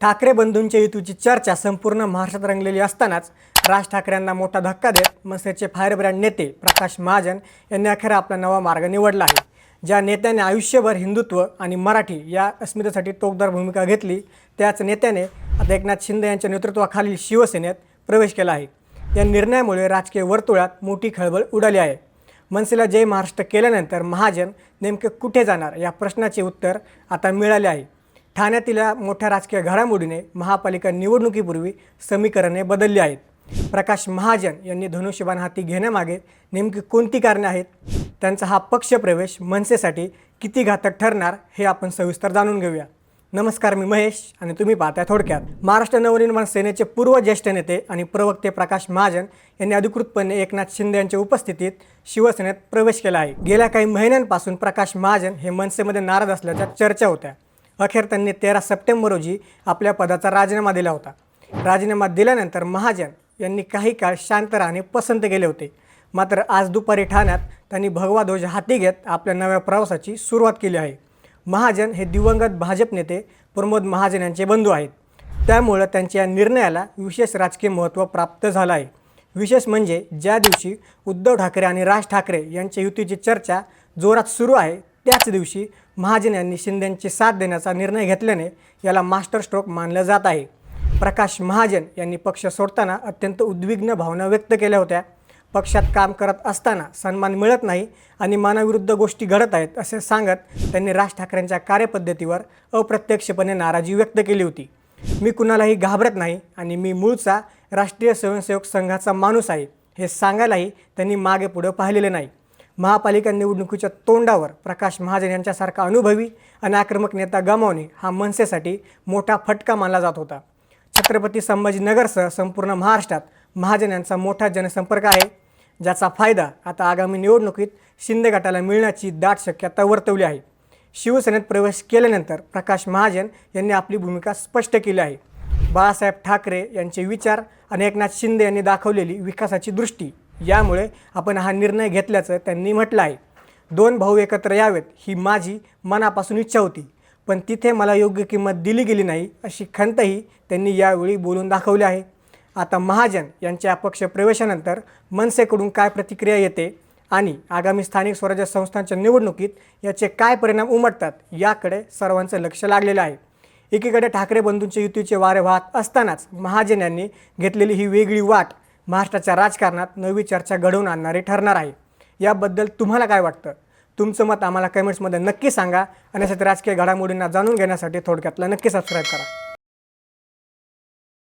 ठाकरे बंधूंच्या युतीची चर्चा संपूर्ण महाराष्ट्रात रंगलेली असतानाच राज ठाकरेंना मोठा धक्का देत मनसेचे फायरब्रँड नेते प्रकाश महाजन यांनी अखेर आपला नवा मार्ग निवडला आहे. ज्या नेत्याने आयुष्यभर हिंदुत्व आणि मराठी या अस्मितेसाठी टोकदार भूमिका घेतली त्याच नेत्याने आता एकनाथ शिंदे यांच्या नेतृत्वाखालील शिवसेनेत प्रवेश केला आहे. या निर्णयामुळे राजकीय वर्तुळात मोठी खळबळ उडाली आहे. मनसेला जय महाराष्ट्र केल्यानंतर महाजन नेमके कुठे जाणार या प्रश्नाचे उत्तर आता मिळाले आहे. ठाण्यातील मोठ्या राजकीय घडामोडीने महापालिका निवडणुकीपूर्वी समीकरणे बदलली आहेत. प्रकाश महाजन यांनी धनुष्यबाण हाती घेण्यामागे नेमकी कोणती कारणे आहेत? त्यांचा हा पक्षप्रवेश मनसेसाठी किती घातक ठरणार हे आपण सविस्तर जाणून घेऊया. नमस्कार मी महेश आणि तुम्ही पाहताय थोडक्यात. महाराष्ट्र नवनिर्माण सेनेचे पूर्व ज्येष्ठ नेते आणि प्रवक्ते प्रकाश महाजन यांनी अधिकृतपणे एकनाथ शिंदे यांच्या उपस्थितीत शिवसेनेत प्रवेश केला आहे. गेल्या काही महिन्यांपासून प्रकाश महाजन हे मनसेमध्ये नाराज असल्याच्या चर्चा होत्या. अखेर त्यांनी तेरा सप्टेंबर रोजी आपल्या पदाचा राजीनामा दिला होता. राजीनामा दिल्यानंतर महाजन यांनी काही काळ शांत राहणे पसंत केले होते. मात्र आज दुपारी ठाण्यात त्यांनी भगवा ध्वज हाती घेत आपल्या नव्या प्रवासाची सुरुवात केली आहे. महाजन हे दिवंगत भाजप नेते प्रमोद महाजन यांचे बंधू आहेत. त्यामुळं त्यांच्या या निर्णयाला विशेष राजकीय महत्त्व प्राप्त झालं आहे. विशेष म्हणजे ज्या दिवशी उद्धव ठाकरे आणि राज ठाकरे यांच्या युतीची चर्चा जोरात सुरू आहे त्याच दिवशी महाजन यांनी शिंदेंची साथ देण्याचा निर्णय घेतल्याने याला मास्टर स्ट्रोक मानलं जात आहे. प्रकाश महाजन यांनी पक्ष सोडताना अत्यंत उद्विग्न भावना व्यक्त केल्या होत्या. पक्षात काम करत असताना सन्मान मिळत नाही आणि मानाविरुद्ध गोष्टी घडत आहेत असे सांगत त्यांनी राज ठाकरेंच्या कार्यपद्धतीवर अप्रत्यक्षपणे नाराजी व्यक्त केली होती. मी कुणालाही घाबरत नाही आणि मी मूळचा राष्ट्रीय स्वयंसेवक संघाचा माणूस आहे. हे सांगायलाही त्यांनी मागे पुढं पाहिलेले नाही. महापालिका निवडणुकीच्या तोंडावर प्रकाश महाजन यांच्यासारखा अनुभवी आणि आक्रमक नेता गमावणे हा मनसेसाठी मोठा फटका मानला जात होता. छत्रपती संभाजीनगरसह संपूर्ण महाराष्ट्रात महाजन यांचा मोठा जनसंपर्क आहे ज्याचा फायदा आता आगामी निवडणुकीत शिंदे गटाला मिळण्याची दाट शक्यता वर्तवली आहे. शिवसेनेत प्रवेश केल्यानंतर प्रकाश महाजन यांनी आपली भूमिका स्पष्ट केली आहे. बाळासाहेब ठाकरे यांचे विचार आणि एकनाथ शिंदे यांनी दाखवलेली विकासाची दृष्टी यामुळे आपण हा निर्णय घेतल्याचं त्यांनी म्हटलं आहे. दोन भाऊ एकत्र यावेत ही माझी मनापासून इच्छा होती. पण तिथे मला योग्य किंमत दिली गेली नाही अशी खंतही त्यांनी यावेळी बोलून दाखवली आहे. आता महाजन यांच्या अपक्ष प्रवेशानंतर मनसेकडून काय प्रतिक्रिया येते आणि आगामी स्थानिक स्वराज्य संस्थांच्या निवडणुकीत याचे काय परिणाम उमटतात याकडे सर्वांचं लक्ष लागलेलं आहे. एकीकडे ठाकरे बंधूंच्या युतीचे वारे वाहत असतानाच महाजन यांनी घेतलेली ही वेगळी वाट महाराष्ट्राच्या राजकारणात नवी चर्चा घडवून आणणारी ठरणार आहे. याबद्दल तुम्हाला काय वाटतं? तुमचं मत आम्हाला कमेंट्समध्ये नक्की सांगा आणि अशाच राजकीय घडामोडींना जाणून घेण्यासाठी थोडक्यातला नक्की सबस्क्राईब करा.